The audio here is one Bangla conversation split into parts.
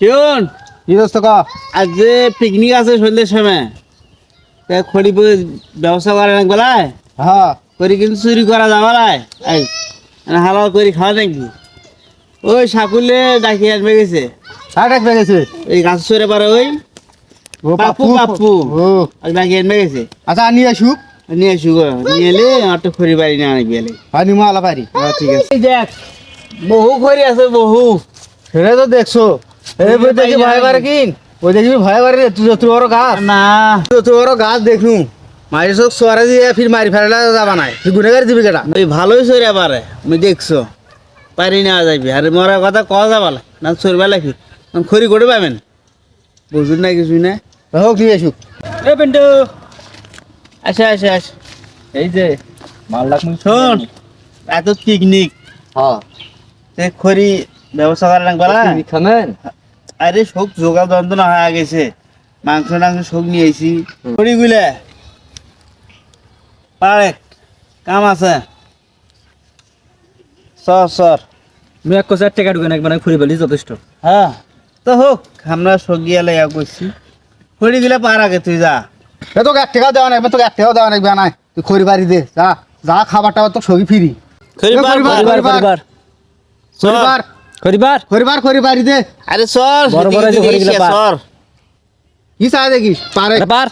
শোন কি দোস্ত ক? আজ যে পিকনিক আছে সন্ধ্যের সময় খড়ি বই ব্যবস্থা করে নাকি বলায়? হ্যাঁ। করি কিন্তু চুরি করা যাবে না এই হালাল করে খাওয়া নাকি? ওই সাকুলে ডাকি আনবে গেছে। ডাকবে গেছে? এই গাছ সরে পারে ওই। পাপ্পু। ও। আর ডাকি আনবে গেছে। আচ্ছা আনি আসুক। নিয়ে আসু গো নিয়ে এলে আমার তো খড়ি বাড়ি না অনেক গেলে আনি মা আলা পারি ঠিক আছে। দেখ বহু খড়ি আছে বহু। সেটা তো দেখছ। বই দেখি ভয় করে কিন? ওই দেখবি ভয় করে তুই যত বড় গাছ। না। যত বড় গাছ দেখনু মারি সব সোয়ারে দিয়ে ফির মারি ফেলা যাবা নাই। তুই গুনেগার দিবি কেটা? ওই ভালোই সরে পারে আমি দেখছ। পারি না যাবি আর কথা কওয়া যাবা না সরবা লাগি খড়ি করে পাবেন। বুঝুন না কিছু না? হোক নিয়ে আসুক এ পিন্টু। আসে আসে আসে। এই যে মালদা শোন। এত পিকনিক হ্যাঁ। খড়ি ব্যবস্থা করে না খাবেন আরে শোক জোগাড় যন্ত্রণা হয়ে গেছে। মাংস টাংস শোক নিয়ে আইছি। খড়ি গুলে পারে কাম আছে। সর সর আমি এক কোচার টাকা ঢুকে একবার ফুরি বলি যথেষ্ট। হ্যাঁ তো হোক আমরা সগিয়া লাইয়া করছি খড়ি গুলে পার আগে তুই যা। এ তোকে এক টাকাও দেওয়া নাই তোকে এক টাকাও দেওয়া নাই নাই তুই খড়ি বাড়ি দে যা। যা খাবার টাবার তো সগি ফিরি। খড়ি পার, খড়ি। চল। খড়ি বার করিবার খড়ি বার খড়ি বাড়ি দে আরে সর বড় বড় যে। সর। কি চা দেখিস? পারে পার।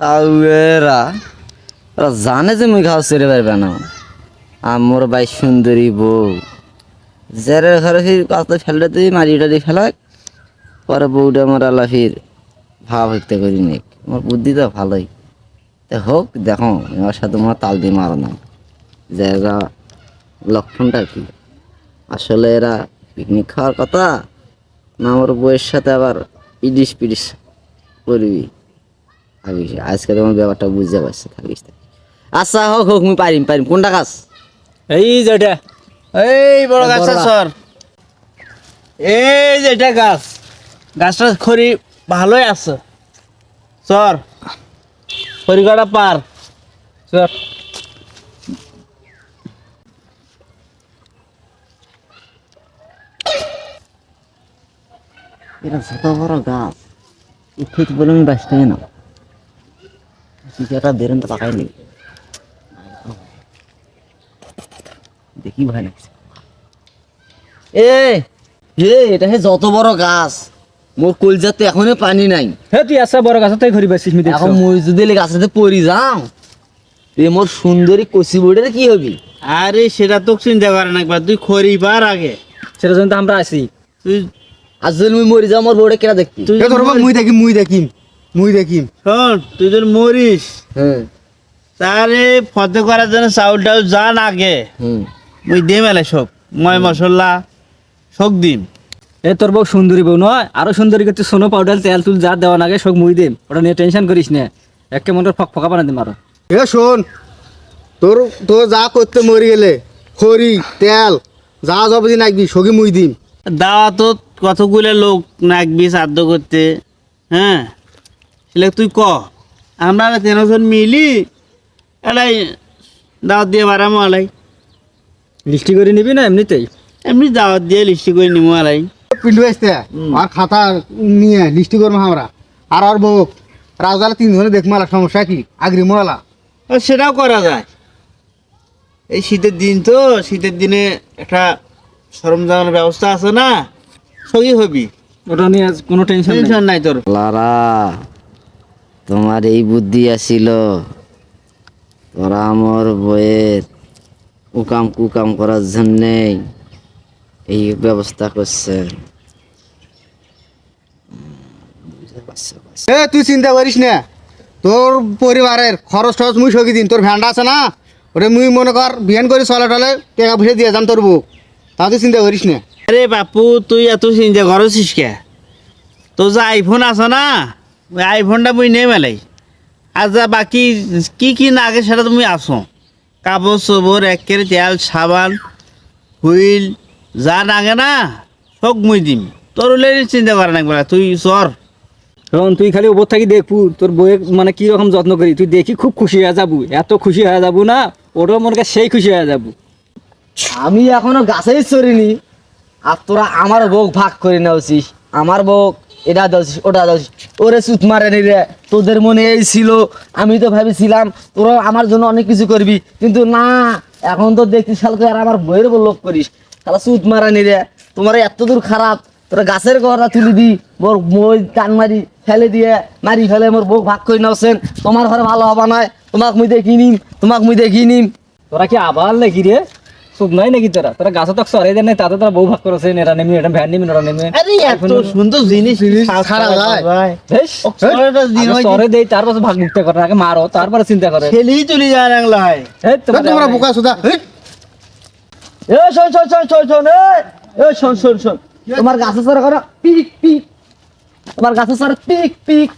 আউরা জানে যে মুই খাওয়া সেরে পারবে না। আমার বাই সুন্দরী বউ। যারা ঘরে ফির কাছে ফেললে তুই মারিটা দিয়ে ফেলাক পরে বউটা আমার আল্লাহ ফির ভাব হইতে করি নিক। আমার বুদ্ধি তো ভালোই। হোক দেখো আমার সাথে তোমার তাল দিয়ে মারো না। যে এরা লক্ষণটা কি? আসলে এরা পিকনিক খাওয়ার কথা না আমার বউয়ের সাথে আবার ইডিস পিডিস করবি? থাকিস আজকে তোমার ব্যাপারটা বুঝতে পারছি থাকিস আচ্ছা হোক হোক মুই পারিম পারিম। কোনটা কাজ এই যেটা। এই বড় গাছটা সর। এই যে এটা গাছ। গাছটা খড়ি ভালোই আছে। সর। খড়ি কাটা পার? চল এটা বড় গাছ। ঠিক বলে আমি বাঁচতে না। বেরেন তো পাকাই নেই। দেখি ভয় লাগছে। এ এ এটা হে যত বড় গাছ। মোর কলজাতে এখনও পানি নাই। হে তুই আসা বড় গাছ তাই ঘুরি পাইছিস মি এখন মই যদি এলে গাছটাতে পড়ি যাও এ মোর সুন্দরী কচি বোর্ডের কি হবি? আরে সেটা তো চিন্তা করে না একবার তুই খড়ি পার আগে। সেটা জন্য তো আমরা আছি তুই আর যদি মুই মরি যাও মোর বউটা কেনা দেখবি? তুই এ তোর বাবা মুই দেখিম মুই দেখিম মুই দেখিম শোন তুই তোর মরিস হ্যাঁ। তারে ফতে করার জন্য চাউল টাউল জান আগে হুম। মুই দে মেলে সব। ময় মশলা সব দিম। এ তোর বউ সুন্দরী বউ নয় আরও সুন্দরী করতে সোনো পাউডার তেল তুল যা দেওয়া নাগে সব মুই দিম। ওটা নিয়ে টেনশন করিস না। একে মনে ফক ফকা বানা দিম আরও। এ শোন তোর তোর যা করতে মরি গেলে খড়ি তেল যা যাবি নাকবি সগি মুই দিম। দাওয়া তো কতগুলো লোক নাকবি শ্রাদ্ধ করতে? হ্যাঁ? সেটা তুই ক? আমরা তিনজন মিলি এলাই দাওয়াত দিয়ে বাড়ামো আলাই লিস্টি করে নিবি না এমনিতেই? এমনি দাওয়াত দিয়ে লিস্টি করে নিবো আলাই পিন্টু আসতে আর খাতা নিয়ে লিস্টি করব আমরা। আর আর বউ রাজদালা তিন ধরে দেখব আলা সমস্যা কি? আগ্রি মোয়ালা সেটাও করা যায়। এই শীতের দিন তো শীতের দিনে একটা সরঞ্জামের ব্যবস্থা আছে না? সবই হবি? ওটা নিয়ে আজ কোনো টেনশন টেনশন নাই তোর। লারা তোমার এই বুদ্ধি আসিল। তোরা আমার বইয়ের উকাম কুকাম করার জন্যে এই ব্যবস্থা করছে। এ তুই চিন্তা করিস না। তোর পরিবারের খরচ টরচ মুই সগি দিন তোর ভ্যানটা আছে না? ওটা মুই মনে কর বিয়ান করে চলে টলে টাকা পয়সা দিয়ে যাম তোর বউ। তা তুই চিন্তা করিস না। আরে বাপু তুই এত চিন্তা করছিস কে? তোর যে আইফোন আছে না ওই আইফোনটা মুই নেই মেলাই। আর যা বাকি কি কি না আগে সেটা তুমি আসো কাপড় চোপড় একের তেল সাবান হুইল যা নাগে না সব মুই দিম। তোর ওলে চিন্তা করে না একবার তুই চর। শোন তুই খালি ওপর থাকি দেখবু তোর বইয়ে মানে কি রকম যত্ন করি। তুই দেখি খুব খুশি হয়ে যাবু এত খুশি হয়ে যাবু না ওটাও মনে সেই খুশি হয়ে যাবু। আমি এখনও গাছেই চড়িনি। আর তোরা আমার বউ ভাগ করে নেওছিস, আমার বউ এটা দেওছিস, ওটা দেওছিস। ওরে সুত মারে নি রে, তোদের মনে এই ছিল, আমি তো ভেবেছিলাম তোরা আমার জন্য অনেক কিছু করবি, কিন্তু না, এখন তো দেখছিস শাল তুই আর আমার বইয়ের বউ লোক করিস। তাহলে সুত মারা নি রে, তোমার এত দূর খারাপ, তোরা গাছের গড়া তুলি দি, মোর মই কান মারি ফেলে দিয়ে, মারি ফেলে মোর বউ ভাগ করে নাওছেন, তোমার ঘরে ভালো হবা নয়, তোমাক মুই দেখি নিম তোমাক মুই দেখি নিম তোরা কি আবার নাকি রে? চুপ নাই নাকি তোরা? তোরা গাছে তো সরাই দেন নাই তাতে তোরা বউ ভাগ করেছেন এরা নেমি এটা ভ্যান নেমি ওরা নেমে। আরে এত সুন্দর জিনিস যায়? বেশ হয় সরে দেই তারপর ভাগ মুক্ত করে আগে মারো তারপরে চিন্তা করে। ছেলেই চলে যায় রাংলা হয় তোমরা বোকা সুদা এ শোন শোন শোন শোন শোন এ শোন শোন শোন। তোমার গাছে সরে করো পিক পিক। তোমার গাছে সরে পিক পিক।